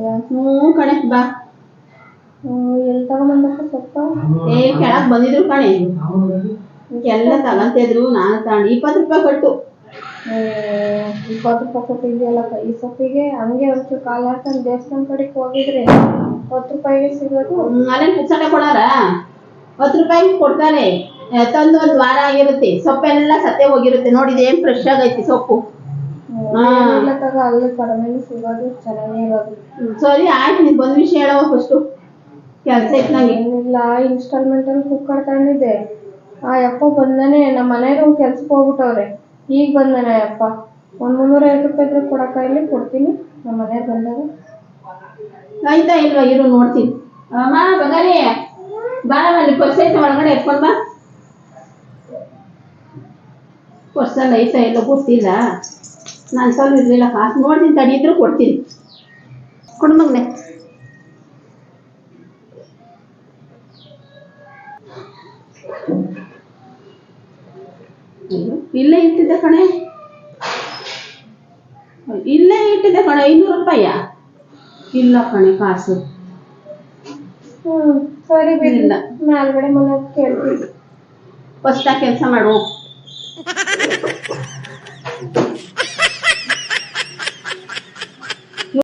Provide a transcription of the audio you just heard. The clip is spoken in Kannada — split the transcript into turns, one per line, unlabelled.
ಹ್ಞೂ ಕಣೆ ಬಾ.
ಎಲ್ಲಿ ತಗೊಂಬಂದಪ್ಪ ಸೊಪ್ಪ?
ಏ ಕೆಳಗ್ ಬಂದಿದ್ರು ಕಣೆ. ಎಲ್ಲ ತಗಂತಿದ್ರು ನಾನು ತಗೊಂಡು ಇಪ್ಪತ್ತು ರೂಪಾಯಿ ಕೊಟ್ಟು.
ಇಪ್ಪತ್ತು ರೂಪಾಯಿ ಕೊಟ್ಟಿದ್ಯಲ್ಲ ಈ ಸೊಪ್ಪಿಗೆ ಹಂಗೆ ಒಂಚೂರು ಕಾಲು ಹಾಕೊಂಡು ದೇವಸ್ಥಾನ ಕಡೆಗೆ ಹೋಗಿದ್ರೆ ಹತ್ತು ರೂಪಾಯಿಗೆ ಸಿಗೋದು.
ಅಲ್ಲೇ ಪುಕ್ಸಟೆ ಕೊಡಾರ? ಹತ್ತು ರೂಪಾಯಿ ಕೊಡ್ತಾರೆ ತಂದು ಒಂದ್ ವಾರ ಆಗಿರುತ್ತೆ. ಸೊಪ್ಪೆಲ್ಲ ಸತ್ತೆ ಹೋಗಿರುತ್ತೆ. ನೋಡಿದೆ ಏನ್ ಫ್ರೆಶ್ ಆಗೈತಿ ಸೊಪ್ಪು.
ಅಲ್ಲಿ ಕಡಿಮೆ ಸಿಗೋದು ಚೆನ್ನಾಗೇ ಇರೋದು.
ಸರಿ ಆಯ್ತು ನೀನ್ ಬಂದ್ ವಿಷಯ ಹೇಳವ ಫಸ್ಟು ಕೆಲ್ಸ ನಂಗೆ.
ಏನಿಲ್ಲ ಇನ್ಸ್ಟಾಲ್ಮೆಂಟ್ ಅಲ್ಲಿ ಕುಕ್ಕರ್ ತಗೊಂಡಿದ್ದೆ ಆ ಯಪ್ಪ ಬಂದಾನೆ ನಮ್ಮ ಮನೆಗೆ ಕೆಲ್ಸಕ್ಕೆ ಹೋಗ್ಬಿಟ್ಟವ್ರೆ. ಈಗ ಬಂದಾನೆ ಅಪ್ಪ ಯಪ್ಪ. ಒಂದ್ ಮುನ್ನೂರ ಐವತ್ತು ರೂಪಾಯಿ ಇದ್ರೆ ಕೊಡಕ್ಕ ಇಲ್ಲಿ ಕೊಡ್ತೀನಿ. ನಮ್ಮ ಮನೆ ಬಂದಾಗ
ಆಯ್ತಾ ಇಲ್ವಾ ಇರು ನೋಡ್ತೀನಿ. ಅಮ್ಮ ಬಂಗಾರಿ ಬಾ ಅಲ್ಲಿ ಪರ್ಸ್ ಐತೆ ಒಳಗಡೆ ಎತ್ಕೊಂಡ್ ಬಾ. ಪರ್ಸಲ್ಲಿ ಐತಾ ಇಲ್ಲ ಗೊತ್ತಿಲ್ಲ. ನಾನು ಸ್ವಲ್ಪ ಇರಲಿಲ್ಲ ಕಾಸು ನೋಡ್ತೀನಿ ತಡಿದ್ರು ಕೊಡ್ತೀನಿ. ಕೊಡು ಮಗನೆ. ಅಯ್ಯೋ, ಇಲ್ಲೇ ಇಟ್ಟಿದ್ದೆ ಕಣೆ. ಇಲ್ಲೇ ಇಟ್ಟಿದ್ದೆ ಕಣೆ ಐನೂರು ರೂಪಾಯ ಇಲ್ಲ ಕಣೆ ಕಾಸು.
ಹ್ಮ್ ಸರಿ
ಬಿಡಿಲ್ಲ
ಮೇಲ್ಗಡೆ ಮನೆ ಕೇಳ್ತೀನಿ.
ಫಸ್ಟ್ ಕೆಲಸ ಮಾಡು